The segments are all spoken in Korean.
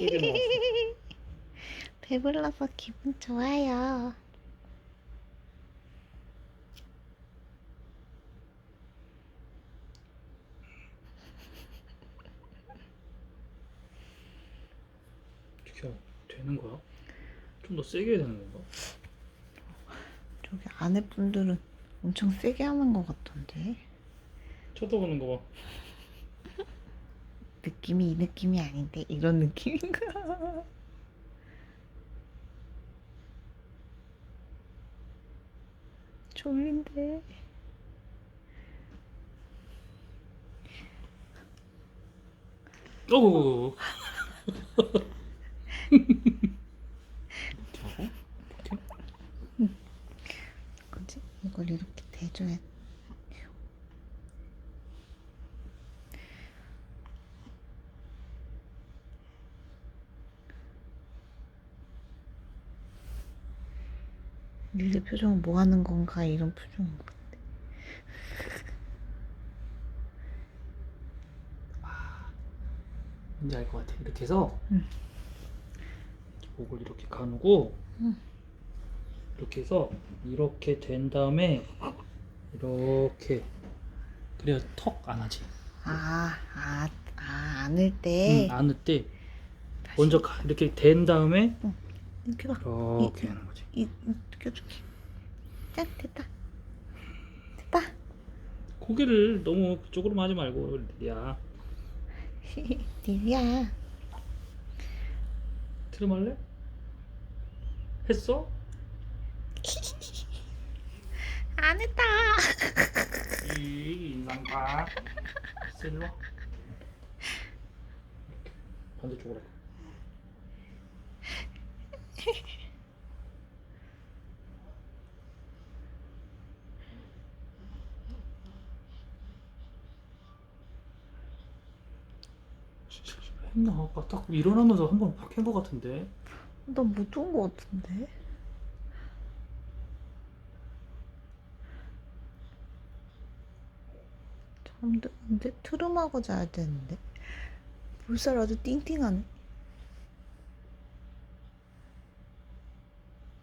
나왔어. 배불러서 기분 좋아요. 어떻게 되는 거야? 좀 더 세게 해야 되는 건가? 저기 아내 분들은 엄청 세게 하는 것 같던데. 쳐다보는 거 봐. 느낌이 이 느낌이 아닌데 이런 느낌인가? 졸린데. 오. 뭐지? 이걸 이렇게 대줘야 릴리 표정은 뭐 하는 건가 이런 표정인 것 같아. 뭔지 알 것 같아. 이렇게 해서 응. 목을 이렇게 가누고 응. 이렇게 해서 이렇게 된 다음에 이렇게 그래야 턱 안 하지. 아, 아, 아, 안을 때 응, 안을 때 먼저 가- 이렇게 된 다음에 이렇게 봐. 이렇게 하는 거지. 이, 이, 껴줄게. 짠, 됐다. 됐다. 고개를 너무 그쪽으로만 하지 말고 야 릴리야. 트림 할래? 했어? 안 했다. 이 인상파 일로 반대쪽으로 했나? 아까 딱 일어나면서 한번확한것 같은데 난못 좋은 것 같은데. 잠드는데 트름하고 자야 되는데. 볼살 아주 띵띵하네.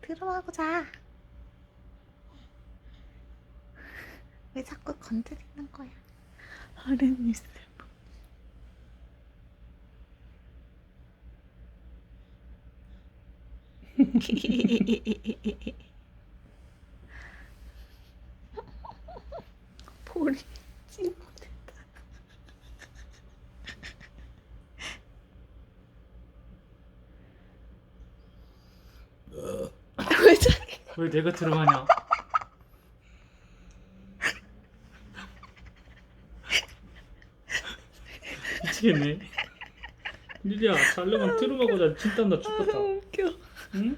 트름하고 자. 왜 자꾸 건드리는 거야? 어른이 슬퍼. 볼이 찌부됐다. 왜 저래? 왜 내가 들어가냐? 미치겠네. 리리야, 자려면 트름하고 자. 진땀 나 죽겠다. 웃겨. 응?